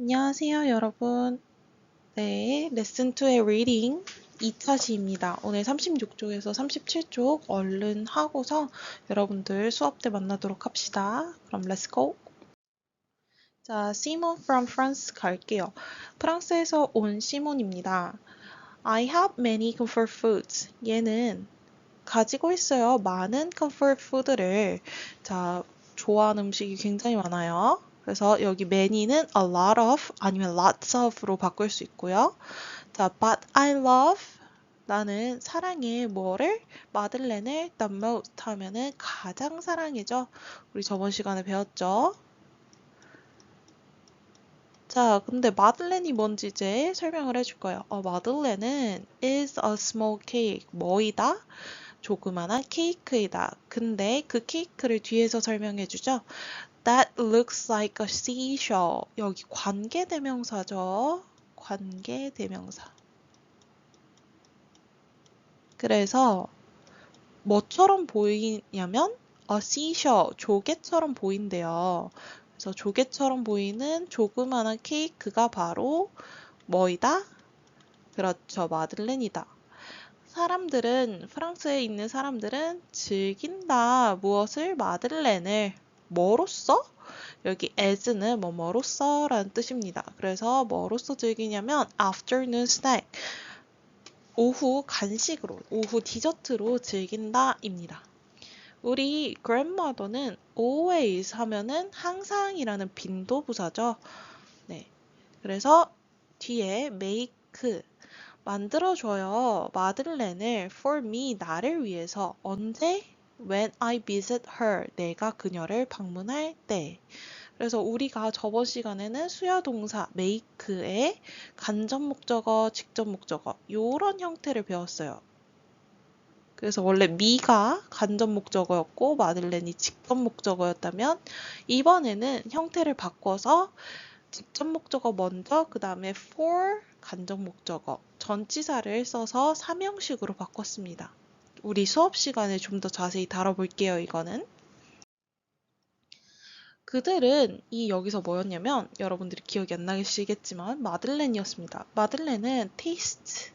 안녕하세요, 여러분. 네, 레슨 2의 reading 2차 시입니다. 오늘 36쪽에서 37쪽 얼른 하고서 여러분들 수업 때 만나도록 합시다. 그럼 go. 자, 시몬 from France 갈게요. 프랑스에서 온 시몬입니다. I have many comfort foods. 얘는 가지고 있어요. 많은 comfort food를. 자, 좋아하는 음식이 굉장히 많아요. 그래서 여기 many는 a lot of 아니면 lots of로 바꿀 수 있고요. 자, but I love 나는 사랑해 뭐를 마들렌을 the most 하면은 가장 사랑해죠. 우리 저번 시간에 배웠죠. 자, 근데 마들렌이 뭔지 이제 설명을 해줄 거예요. 어, 마들렌은 is a small cake 뭐이다? 조그마한 케이크이다. 근데 그 케이크를 뒤에서 설명해 주죠. That looks like a seashell. 여기 관계대명사죠. 관계대명사. 그래서 뭐처럼 보이냐면 a seashell, 조개처럼 보인대요. 그래서 조개처럼 보이는 조그마한 케이크가 바로 뭐이다? 그렇죠. 마들렌이다. 사람들은 프랑스에 있는 사람들은 즐긴다. 무엇을? 마들렌을 뭐로써? 여기 as는 뭐 뭐로써 라는 뜻입니다. 그래서 뭐로써 즐기냐면 afternoon snack 오후 간식으로, 오후 디저트로 즐긴다 입니다. 우리 grandmother는 always 하면은 항상이라는 빈도 부사죠. 네. 그래서 뒤에 make 만들어줘요. 마들렌을 for me 나를 위해서 언제 when I visit her 내가 그녀를 방문할 때 그래서 우리가 저번 시간에는 수야 동사 make의 간접 목적어, 직접 목적어 이런 형태를 배웠어요. 그래서 원래 미가 간접 목적어였고 마들렌이 직접 목적어였다면 이번에는 형태를 바꿔서 직접 목적어 먼저 그 다음에 for 간접 목적어 전치사를 써서 삼형식으로 바꿨습니다. 우리 수업 시간에 좀 더 자세히 다뤄볼게요. 이거는 그들은 이 여기서 뭐였냐면 여러분들이 기억이 안 나시겠지만 마들렌이었습니다. 마들렌은 taste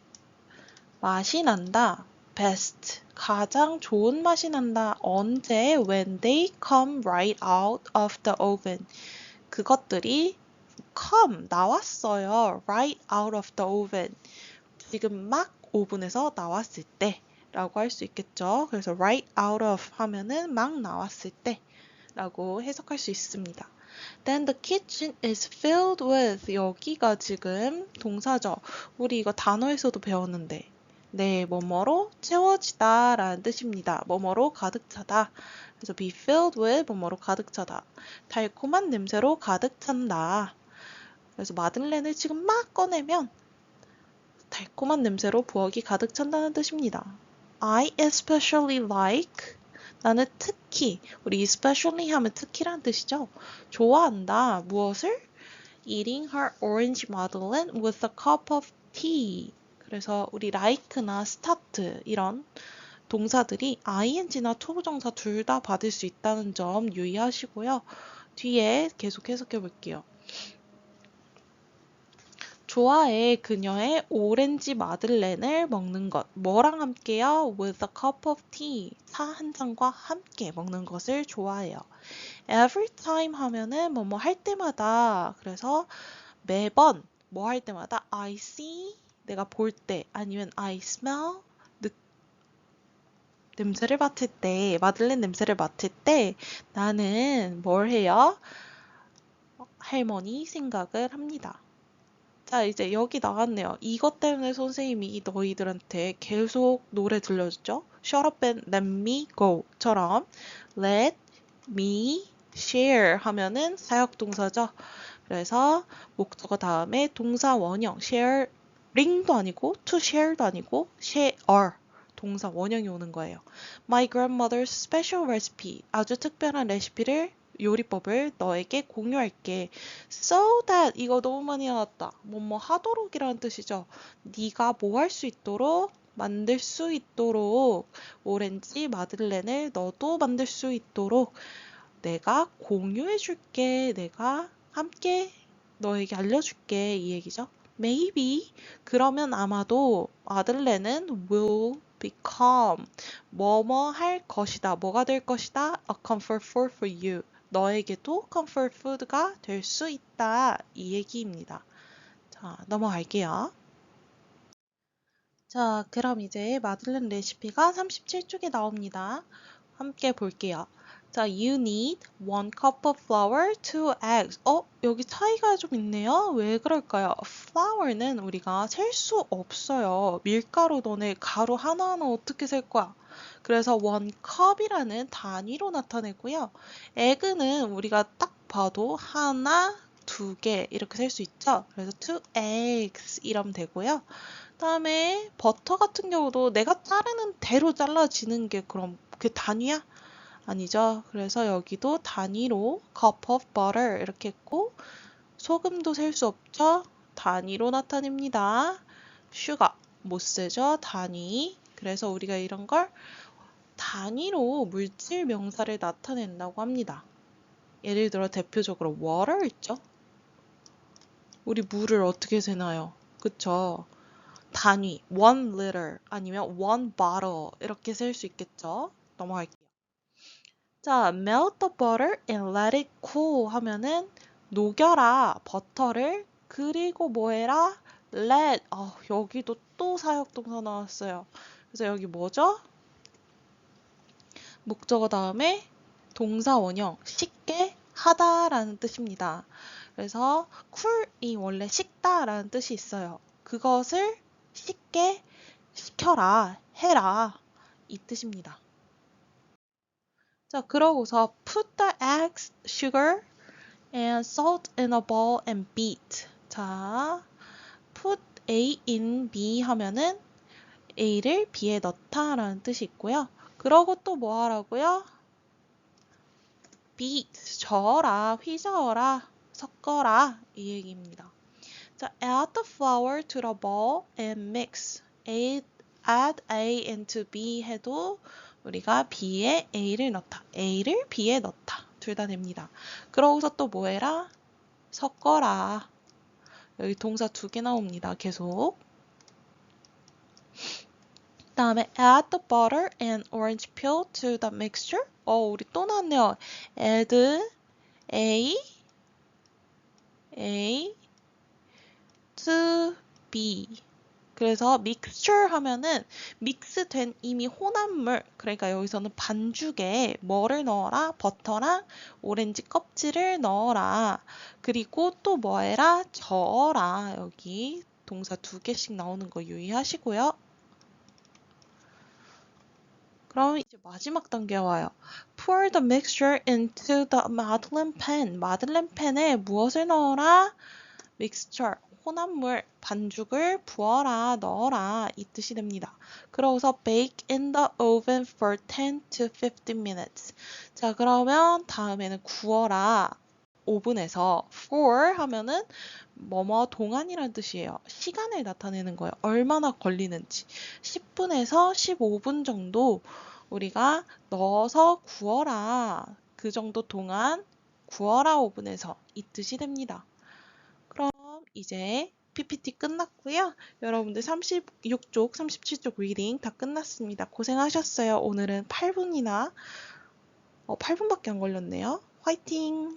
맛이 난다. best 가장 좋은 맛이 난다. 언제 when they come right out of the oven 그것들이 come 나왔어요. right out of the oven 지금 막 오븐에서 나왔을 때 라고 할 수 있겠죠. 그래서 right out of 하면은 막 나왔을 때 라고 해석할 수 있습니다. Then the kitchen is filled with 여기가 지금 동사죠. 우리 이거 단어에서도 배웠는데 네, 뭐뭐로 채워지다 라는 뜻입니다. 뭐뭐로 가득 차다. 그래서 be filled with 뭐뭐로 가득 차다. 달콤한 냄새로 가득 찬다. 그래서 마들렌을 지금 막 꺼내면 달콤한 냄새로 부엌이 가득 찬다는 뜻입니다. I especially like 나는 특히 우리 especially 하면 특히란 뜻이죠. 좋아한다. 무엇을? Eating her orange madeleine with a cup of tea. 그래서 우리 like나 start 이런 동사들이 ing나 투부정사 둘 다 받을 수 있다는 점 유의하시고요. 뒤에 계속 해석해 볼게요. 좋아해 그녀의 오렌지 마들렌을 먹는 것. 뭐랑 함께요? With a cup of tea. 차 한 잔과 함께 먹는 것을 좋아해요. Every time 하면은 뭐뭐 할 때마다. 그래서 매번 뭐 할 때마다 I see 내가 볼 때 아니면 I smell 느, 냄새를 맡을 때 마들렌 냄새를 맡을 때 나는 뭘 해요? 할머니 생각을 합니다. 자, 이제 여기 나왔네요. 이것 때문에 선생님이 너희들한테 계속 노래 들려줬죠? Shut up and let me go 처럼 let me share 하면은 사역동사죠. 그래서 목적어 다음에 동사 원형 sharing도 아니고 to share도 아니고 share 동사 원형이 오는 거예요. My grandmother's special recipe 아주 특별한 레시피를 요리법을 너에게 공유할게. So that 이거 너무 많이 나왔다. 뭐 뭐 하도록이라는 뜻이죠. 네가 뭐 할 수 있도록 만들 수 있도록 오렌지 마들렌을 너도 만들 수 있도록 내가 공유해 줄게. 내가 함께 너에게 알려줄게 이 얘기죠. Maybe 그러면 아마도 마들렌은 will become 뭐뭐 할 것이다. 뭐가 될 것이다. A comfort food for you. 너에게도 comfort food가 될 수 있다. 이 얘기입니다. 자, 넘어갈게요. 자, 그럼 이제 마들렌 레시피가 37쪽에 나옵니다. 함께 볼게요. 자, you need one cup of flour, two eggs. 어, 여기 차이가 좀 있네요. 왜 그럴까요? flour는 우리가 셀 수 없어요. 밀가루 너네 가루 하나하나 어떻게 셀 거야? 그래서 cup이라는 단위로 나타내고요. egg는 우리가 딱 봐도 하나, 두 개 이렇게 셀 수 있죠. 그래서 two eggs 이러면 되고요. 그다음에 버터 같은 경우도 내가 자르는 대로 잘라지는 게 그럼 그 단위야? 아니죠. 그래서 여기도 단위로 cup of butter 이렇게 했고 소금도 셀 수 없죠. 단위로 나타냅니다. 슈가 못 쓰죠. 단위. 그래서 우리가 이런 걸 단위로 물질 명사를 나타낸다고 합니다. 예를 들어 대표적으로 water 있죠. 우리 물을 어떻게 세나요? 그쵸? 단위 one liter 아니면 one bottle 이렇게 셀 수 있겠죠. 넘어갈게요. 자, melt the butter and let it cool 하면은 녹여라 버터를 그리고 뭐해라 let 어, 여기도 또 사역동사 나왔어요. 그래서 여기 뭐죠? 목적어 다음에 동사 원형 쉽게 하다라는 뜻입니다. 그래서 쿨이 원래 식다라는 뜻이 있어요. 그것을 쉽게 시켜라, 해라 이 뜻입니다. 자, 그러고서 put the eggs, sugar, and salt in a bowl and beat. 자, put A in B 하면은 A를 B에 넣다 라는 뜻이 있고요. 그러고 또 뭐 하라고요? beat, 저어라, 휘저어라, 섞어라 이 얘기입니다. 자, add the flour to the bowl and mix. add, add A into B 해도 우리가 B에 A를 넣다. A를 B에 넣다. 둘 다 됩니다. 그러고서 또 뭐 해라? 섞어라. 여기 동사 두 개 나옵니다. 계속. 다음에 add the butter and orange peel to the mixture. 어, 우리 또 나왔네요. add A A to B. 그래서 mixture 하면은 믹스된 이미 혼합물 그러니까 여기서는 반죽에 뭐를 넣어라 버터랑 오렌지 껍질을 넣어라 그리고 또 뭐해라 저어라 여기 동사 두 개씩 나오는 거 유의하시고요 그럼 이제 마지막 단계 와요. Pour the mixture into the Madeleine pan. 마들렌 팬에 무엇을 넣어라? mixture, 혼합물, 반죽을 부어라, 넣어라 이 뜻이 됩니다. 그러고서 bake in the oven for 10 to 15 minutes. 자, 그러면 다음에는 구워라. 오븐에서 for 하면은 뭐뭐 동안이라는 뜻이에요. 시간을 나타내는 거예요. 얼마나 걸리는지. 10분에서 15분 정도 우리가 넣어서 구워라. 그 정도 동안 구워라 오븐에서 이 뜻이 됩니다. 그럼 이제 PPT 끝났고요. 여러분들 36쪽, 37쪽 리딩 다 끝났습니다. 고생하셨어요. 오늘은 8분이나 어, 8분밖에 안 걸렸네요. 화이팅!